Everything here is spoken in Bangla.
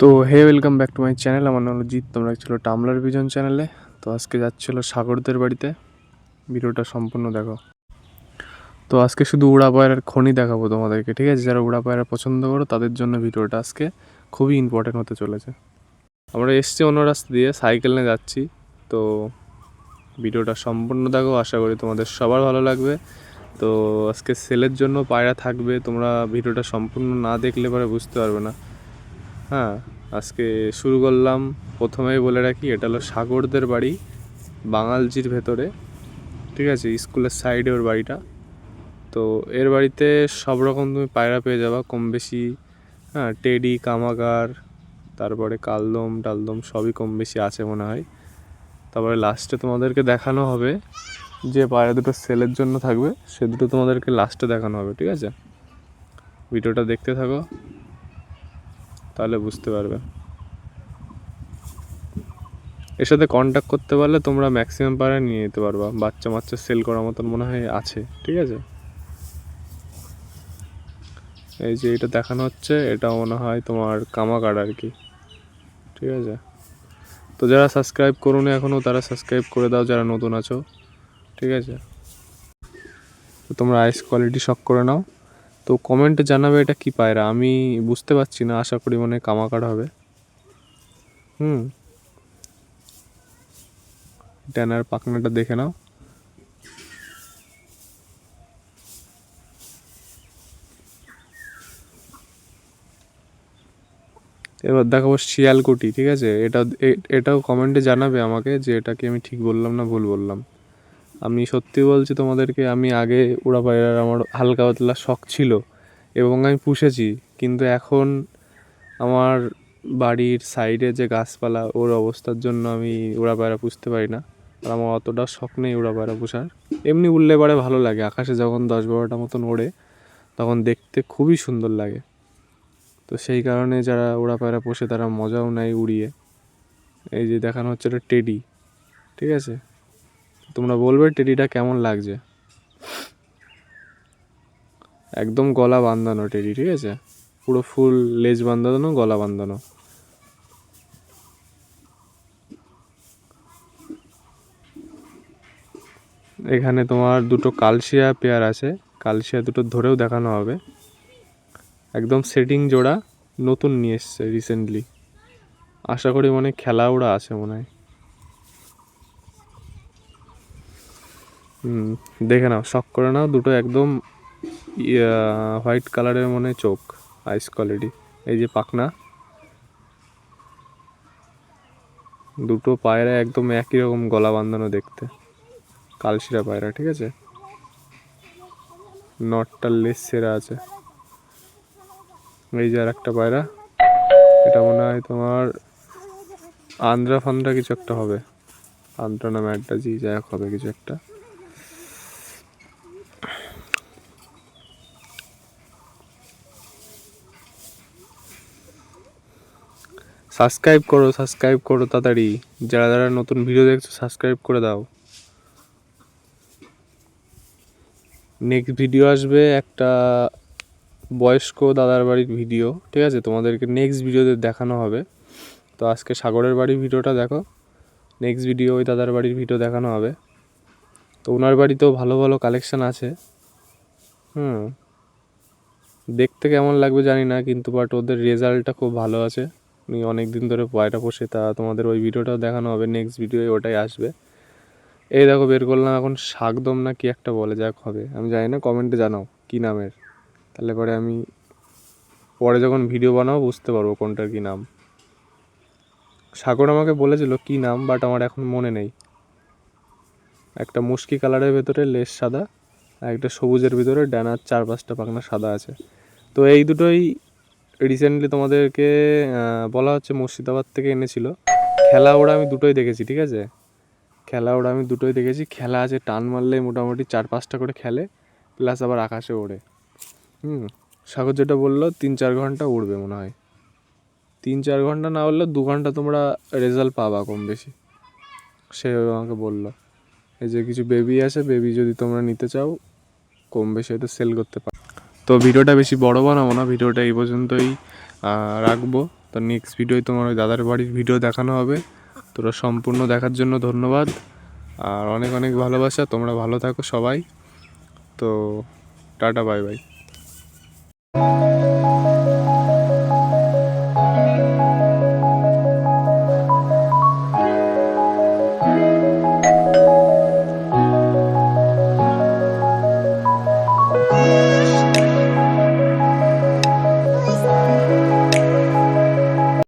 তো হে welcome back to my channel আমার নাম জিৎ তোমরা ছিল টামলার ভিজন চ্যানেলে তো আজকে যাচ্ছিল সাগরদের বাড়িতে। ভিডিওটা সম্পূর্ণ দেখো। তো আজকে শুধু উড়া পায়রার খনি দেখাবো তোমাদেরকে, ঠিক আছে? যারা উড়া পায়রা পছন্দ করো, তাদের জন্য ভিডিওটা আজকে খুবই ইম্পর্টেন্ট হতে চলেছে। আমরা এসছি অন্য রাস্তা দিয়ে সাইকেল নিয়ে যাচ্ছি। তো ভিডিওটা সম্পূর্ণ দেখো, আশা করি তোমাদের সবার ভালো লাগবে। তো আজকে সেলের জন্য পায়রা থাকবে, তোমরা ভিডিওটা সম্পূর্ণ না দেখলে পরে বুঝতে পারবে না। হ্যাঁ আজকে শুরু করলাম প্রথমেই বলে রাখি, এটা হলো সাগরদের বাড়ি বাঙালজির ভেতরে, ঠিক আছে, স্কুলের সাইডে ওর বাড়িটা। তো এর বাড়িতে সব রকম তুমি পায়রা পেয়ে যাবা, কম বেশি হ্যাঁ টেডি, কামাগার, তারপরে কালদম, টালদম সবই কম বেশি আছে মনে হয়। তারপরে লাস্টে তোমাদেরকে দেখানো হবে যে পায়রা দুটো সেলের জন্য থাকবে, সে দুটো তোমাদেরকে লাস্টে দেখানো হবে, ঠিক আছে? ভিডিওটা দেখতে থাকো। তাহলে বুঝতে পারবে। এর সাথে কন্ট্যাক্ট করতে পারলে তোমরা ম্যাক্সিমাম পায়রা নিয়ে নিতে পারবা। বাচ্চা মাচ্চা সেল করার মতন মনে হয় আছে, ঠিক আছে? এই যে এটা দেখানো হচ্ছে, এটা মনে হয় তোমার কামাকার আর কি, ঠিক আছে? তো যারা সাবস্ক্রাইব করুন এখনও তারা সাবস্ক্রাইব করে দাও, যারা নতুন আছো, ঠিক আছে? তো তোমরা আইস কোয়ালিটি শক করে নাও। তো কমেন্টে জানাবে এটা কি পায়রা? আমি বুঝতে পারছি না, আশা করি মনে কামাকার হবে। হুম। ডানার পাখনাটা দেখে নাও। এবার দেখাবো শিয়ালকুটি, ঠিক আছে? এটা এটাও কমেন্টে জানাবে আমাকে যে এটা কি আমি ঠিক বললাম না ভুল বললাম। আমি সত্যি বলছি তোমাদেরকে, আমি আগে উড়া পায়রার আমার হালকা পাতলা শখ ছিল এবং আমি পুষেছি। কিন্তু এখন আমার বাড়ির সাইডে যে গাছপালা, ওর অবস্থার জন্য আমি উড়া পায়রা পুষতে পারি না। আর আমার অতটা শখ নেই উড়া পায়রা পুষার। এমনি উড়লে পারে ভালো লাগে, আকাশে যখন দশ বারোটা মতন ওড়ে, তখন দেখতে খুবই সুন্দর লাগে। তো সেই কারণে যারা উড়া পায়রা পোষে, তারা মজাও নেয় উড়িয়ে। এই যে দেখানো হচ্ছে এটা টেডি, ঠিক আছে? তোমরা বলবে টেডিটা কেমন লাগছে? একদম গলা বান্ধানো টেডি, ঠিক আছে? পুরো ফুল লেজ বান্ধানো গলা বান্ধানো এখানে তোমার দুটো কালশিয়া পেয়ার আছে। কালশিয়া দুটো ধরেও দেখানো হবে। একদম সেটিং জোড়া নতুন নিয়ে এসছে রিসেন্টলি আশা করি মনে খেলা ওরা আছে মনে হয়। দেখে নাও শখ করে নাও, দুটো একদম হোয়াইট কালারের মনে চোখ আইস কোয়ালিটি এই যে পাখনা, দুটো পায়রা একদম একই রকম গলা বাঁধানো দেখতে। কালশিরা পায়রা, ঠিক আছে? নটটার লেস সেরা আছে। এই যে আর একটা পায়রা, এটা মনে হয় তোমার আন্দ্রা ফান্দ্রা কিছু একটা হবে। আন্দ্রা না জি যাই হোক, হবে কিছু একটা। সাবস্ক্রাইব করো সাবস্ক্রাইব করো তাড়াতাড়ি। যারা যারা নতুন ভিডিও দেখছ, সাবস্ক্রাইব করে দাও। নেক্সট ভিডিও আসবে একটা বয়স্ক দাদার বাড়ির ভিডিও ঠিক আছে? তোমাদেরকে নেক্সট ভিডিওতে দেখানো হবে। তো আজকে সাগরের বাড়ির ভিডিওটা দেখো। নেক্সট ভিডিও ওই দাদার বাড়ির ভিডিও দেখানো হবে। তো ওনার বাড়িতেও ভালো ভালো কালেকশান আছে। হুম। দেখতে কেমন লাগবে জানি না, কিন্তু বাট ওদের রেজাল্টটা খুব ভালো আছে। উনি অনেক দিন ধরে পয়টা পোষে তা তোমাদের ওই ভিডিওটাও দেখানো হবে নেক্সট ভিডিওয়ে ওটাই আসবে। এই দেখো, বের করলাম এখন শাকদম না কি একটা বলে, যাক হবে। আমি জানি না কমেন্টে জানাও কী নামের। তাহলে পরে আমি পরে যখন ভিডিও বানাবো বুঝতে পারব কোনটার কী নাম। সাগর আমাকে বলেছিল কী নাম বাট আমার এখন মনে নেই। একটা মুশকি কালারের ভেতরে লেস সাদা, আর একটা সবুজের ভিতরে ডানার চার পাঁচটা পাখনা সাদা আছে। তো এই দুটোই রিসেন্টলি তোমাদেরকে বলা হচ্ছে মুর্শিদাবাদ থেকে এনেছিল। খেলা ওরা আমি দুটোই দেখেছি, ঠিক আছে? খেলা ওরা আমি দুটোই দেখেছি। খেলা আছে টান মারলে মোটামুটি চার পাঁচটা করে খেলে, প্লাস আবার আকাশে ওড়ে। হুম, সাগর যেটা বলল, তিন চার ঘণ্টা উড়বে মনে হয়। তিন চার ঘণ্টা না হলেও দু ঘণ্টা তোমরা রেজাল্ট পাবা কম বেশি। সে আমাকে বলল। এই যে কিছু বেবি আছে বেবি যদি তোমরা নিতে চাও, কম বেশি হয়তো সেল করতে পারো। তো ভিডিওটা বেশি বড় বানাবো না, ভিডিওটা এই পর্যন্তই রাখব। তো নেক্সট ভিডিওয় তোমার দাদার বাড়ির ভিডিও দেখানো হবে। তোরা সম্পূর্ণ দেখার জন্য ধন্যবাদ। আর অনেক অনেক ভালোবাসা, তোমরা ভালো থাকো সবাই। তো টাটা বাই বাই